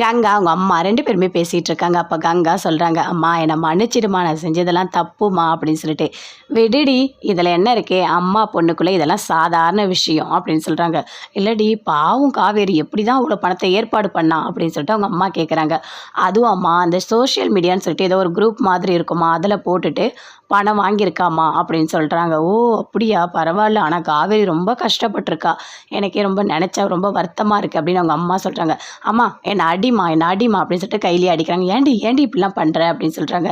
கங்கா அவங்க அம்மா ரெண்டு பேருமே பேசிகிட்டு இருக்காங்க. அப்போ கங்கா சொல்கிறாங்க அம்மா என்னை மன்னிச்சிடுமா நான் செஞ்சதெல்லாம் தப்புமா? அப்படின்னு சொல்லிட்டு. விடுடி இதில் என்ன இருக்கே? அம்மா பொண்ணுக்குள்ளே இதெல்லாம் சாதாரண விஷயம். அப்படின்னு சொல்கிறாங்க இல்லடி பாவம் காவேரி எப்படி தான் அவ்வளோ பணத்தை ஏற்பாடு பண்ணா? அப்படின்னு சொல்லிட்டு அவங்க அம்மா கேட்குறாங்க அதுவும் அம்மா அந்த சோஷியல் மீடியான்னு சொல்லிட்டு ஏதோ ஒரு குரூப் மாதிரி இருக்குமா? அதில் போட்டுட்டு பணம் வாங்கியிருக்காமா? அப்படின்னு சொல்கிறாங்க ஓ அப்படியா? பரவாயில்ல. ஆனால் காவேரி ரொம்ப கஷ்டப்பட்டிருக்கா. எனக்கே ரொம்ப நினச்சா ரொம்ப வருத்தமாக இருக்குது அப்படின்னு அவங்க அம்மா சொல்கிறாங்க அம்மா என்னை அடி அடிமா என்ன அடிமா அப்படின்னு சொல்லிட்டு கையிலே அடிக்கிறாங்க. ஏண்டி ஏண்டி இப்படிலாம் பண்ணுற அப்படின்னு சொல்கிறாங்க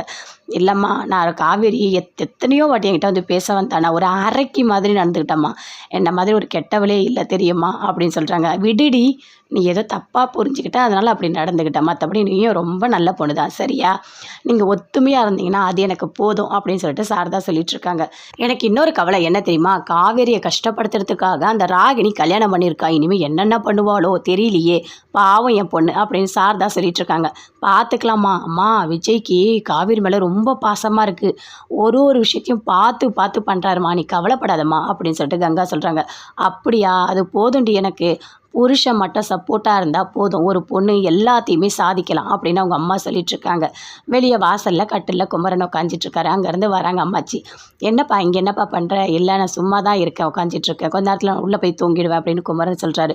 இல்லைம்மா நான் காவேரி எத் எத்தனையோ வாட்டி என்கிட்ட வந்து பேச வந்தானா. ஒரு அரைக்கி மாதிரி நடந்துக்கிட்டேம்மா என்ன மாதிரி ஒரு கெட்டவளே இல்லை தெரியுமா அப்படின்னு சொல்கிறாங்க விடுடி நீ ஏதோ தப்பாக புரிஞ்சுக்கிட்ட அதனால் அப்படி நடந்துக்கிட்ட. மற்றபடி நீயும் ரொம்ப நல்ல பொண்ணு தான் சரியா? நீங்கள் ஒத்துமையாக இருந்தீங்கன்னா அது எனக்கு போதும் அப்படின்னு சொல்லிட்டு சாரதா தான் இருக்காங்க. எனக்கு இன்னொரு கவலை என்ன தெரியுமா? காவேரியை கஷ்டப்படுத்துறதுக்காக அந்த ராகினி கல்யாணம் பண்ணியிருக்கா. இனிமேல் என்னென்ன பண்ணுவாளோ தெரியலையே. பாவம் என் பொண்ணு அப்படின்னு சாரதா தான் இருக்காங்க. பார்த்துக்கலாமா அம்மா விஜய்க்கு காவேரி மேலே ரொம்ப பாசமாக இருக்குது ஒரு ஒரு விஷயத்தையும் பார்த்து பார்த்து பண்ணுறாருமா நீ கவலைப்படாதம்மா அப்படின்னு சொல்லிட்டு கங்கா சொல்கிறாங்க அப்படியா? அது போதுண்டி எனக்கு. புருஷன் மட்டும் சப்போர்ட்டாக இருந்தால் போதும். ஒரு பொண்ணு எல்லாத்தையுமே சாதிக்கலாம் அப்படின்னு அவங்க அம்மா சொல்லிட்டுருக்காங்க. வெளியே வாசலில் கட்டில் குமரன் உட்காந்துட்ருக்காரு அங்கேருந்து வராங்க அம்மாச்சி. என்னப்பா இங்கே என்னப்பா பண்ணுற இல்லை நான் சும்மா தான் இருக்கேன் உட்காந்துட்டுருக்கேன் கொஞ்ச நேரத்தில் உள்ளே போய் தூங்கிடுவேன் அப்படின்னு குமரன் சொல்கிறாரு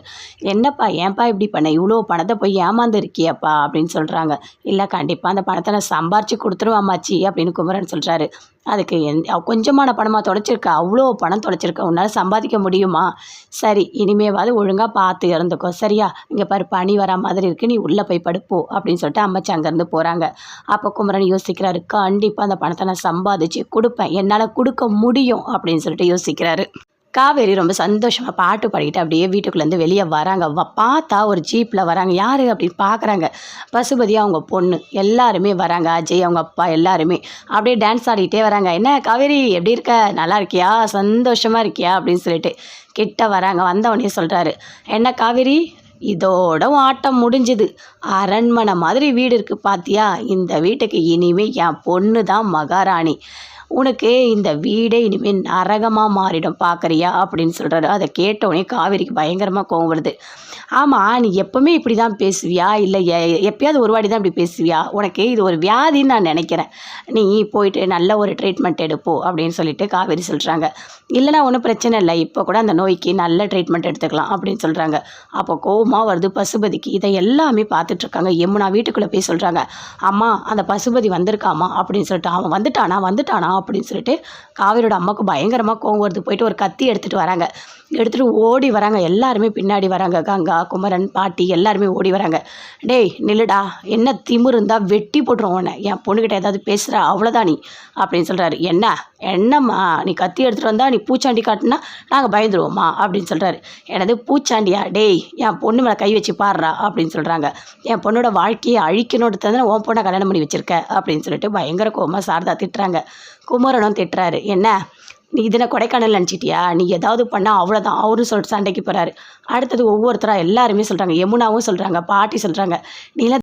என்னப்பா ஏன்ப்பா இப்படி பண்ண? இவ்வளோ பணத்தை போய் ஏமாந்துருக்கியப்பா அப்படின்னு சொல்கிறாங்க இல்லை கண்டிப்பாக அந்த பணத்தை நான் சம்பாரிச்சு கொடுத்துருவேன் அம்மாச்சி அப்படின்னு குமரன் சொல்கிறாரு அதுக்கு என் கொஞ்சமான பணமாக தொலைச்சிருக்க. அவ்வளோ பணம் தொலைச்சிருக்க. உன்னால் சம்பாதிக்க முடியுமா? சரி இனிமேவாது ஒழுங்காக பார்த்து இறந்துக்கோ சரியா? இங்கே பாரு பனி வரா மாதிரி இருக்குது நீ உள்ளே போய் படுப்போ அப்படின்னு சொல்லிட்டு அம்மாச்சி அங்கேருந்து போகிறாங்க அப்போ குமரன் யோசிக்கிறாரு கண்டிப்பாக அந்த பணத்தை நான் சம்பாதிச்சு கொடுப்பேன். என்னால் கொடுக்க முடியும் அப்படின்னு சொல்லிட்டு யோசிக்கிறாரு. காவேரி ரொம்ப சந்தோஷமாக பாட்டு பாடிக்கிட்டு அப்படியே வீட்டுக்குள்ளேருந்து வெளியே வராங்க. வ பார்த்தா ஒரு ஜீப்பில் வராங்க. யார் அப்படின்னு பார்க்குறாங்க பசுபதி அவங்க பொண்ணு. எல்லாருமே வராங்க. அஜய் அவங்க அப்பா எல்லாருமே. அப்படியே டான்ஸ் ஆடிக்கிட்டே வராங்க. என்ன காவேரி எப்படி இருக்க? நல்லா இருக்கியா? சந்தோஷமாக இருக்கியா? அப்படின்னு சொல்லிட்டு கிட்ட வராங்க. வந்தவொடனே சொல்கிறாரு என்ன காவேரி இதோட ஆட்டம் முடிஞ்சுது. அரண்மனை மாதிரி வீடு இருக்குது பாத்தியா? இந்த வீட்டுக்கு இனிமே என் பொண்ணு தான் மகாராணி. உனக்கு இந்த வீடே இனிமேல் நரகமாக மாறிடும் பார்க்குறியா அப்படின்னு சொல்கிறாரு அதை கேட்டோடனே காவேரிக்கு பயங்கரமாக கோவம் வருது. ஆமாம் நீ எப்போவுமே இப்படி தான் பேசுவியா? இல்லை எ- எப்பயாவது ஒரு வாட்டி தான் இப்படி பேசுவியா? உனக்கு இது ஒரு வியாதின்னு நான் நினைக்கிறேன். நீ போயிட்டு நல்ல ஒரு ட்ரீட்மெண்ட் எடுப்போ அப்படின்னு சொல்லிட்டு காவேரி சொல்கிறாங்க இல்லைனா ஒன்றும் பிரச்சனை இல்லை. இப்போ கூட அந்த நோய்க்கு நல்ல ட்ரீட்மெண்ட் எடுத்துக்கலாம் அப்படின்னு சொல்கிறாங்க அப்போ கோவமாக வருது பசுபதிக்கு. இதை எல்லாமே பார்த்துட்ருக்காங்க எம்முனா வீட்டுக்குள்ளே போய் சொல்கிறாங்க அம்மா அந்த பசுபதி வந்திருக்காமா? அப்படின்னு சொல்லிட்டு அவன் வந்துட்டானா? வந்துட்டானா? அப்படின்னு சொல்லிட்டு காவேரியோட அம்மாவுக்கு பயங்கரமாக கோவம் வருது. போயிட்டு ஒரு கத்தி எடுத்துகிட்டு வராங்க. எடுத்துகிட்டு ஓடி வராங்க. எல்லாருமே பின்னாடி வராங்க. கங்கா குமரன் பாட்டி எல்லாருமே ஓடி வராங்க. டேய் நில்லுடா. என்ன திமிரு இருந்தால் வெட்டி போட்டுருவோம் உன்னை. என் பொண்ணுக்கிட்ட ஏதாவது பேசுகிற அவ்வளோதான் நீ? அப்படின்னு சொல்கிறாரு என்ன? என்னம்மா? நீ கத்தி எடுத்துகிட்டு வந்தால் நீ பூச்சாண்டி காட்டினா நாங்கள் பயந்துருவோம்மா அப்படின்னு சொல்கிறாரு எனது பூச்சாண்டியா? டேய் என் பொண்ணு மேலே கை வச்சு பாடுறா அப்படின்னு சொல்கிறாங்க என் பொண்ணோட வாழ்க்கையை அழிக்கணும்னு தானே உன் பொண்ணை கல்யாணம் பண்ணி வச்சிருக்க? அப்படின்னு சொல்லிட்டு பயங்கர கோமா சாரதா திட்டுறாங்க. குமரனும் திட்டுறாரு. என்ன? நீ இதனை கொடைக்கானல் நினச்சிட்டியா? நீ ஏதாவது பண்ணால் அவ்வளோதான் அவரும் சொல்லிட்டு சண்டைக்கு போகிறாரு அடுத்தது ஒவ்வொருத்தராக எல்லாருமே சொல்கிறாங்க யமுனாவும் சொல்கிறாங்க பாட்டி சொல்கிறாங்க நீலாம்